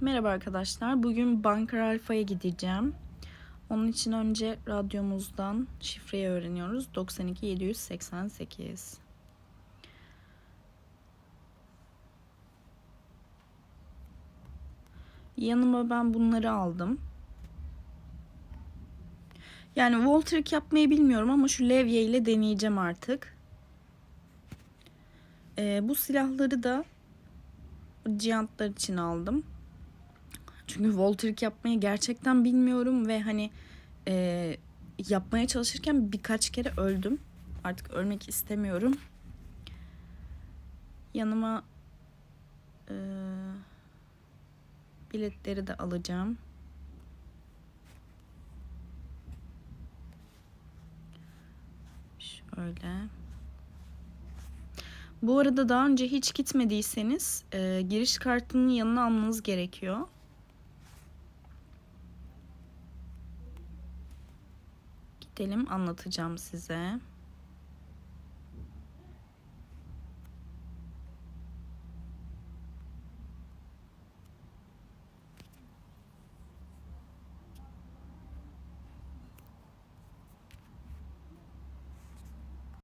Merhaba arkadaşlar. Bugün Banker Alfa'ya gideceğim. Onun için önce radyomuzdan şifreyi öğreniyoruz. 92788. Yanıma ben bunları aldım. Yani wall trick yapmayı bilmiyorum ama şu levye ile deneyeceğim artık. Ee, bu silahları da cihantlar için aldım. Çünkü wall trick yapmayı gerçekten bilmiyorum ve hani e, yapmaya çalışırken birkaç kere öldüm. Artık ölmek istemiyorum. Yanıma e, biletleri de alacağım. Şöyle. Bu arada daha önce hiç gitmediyseniz e, giriş kartının yanına almanız gerekiyor. Gidelim anlatacağım size.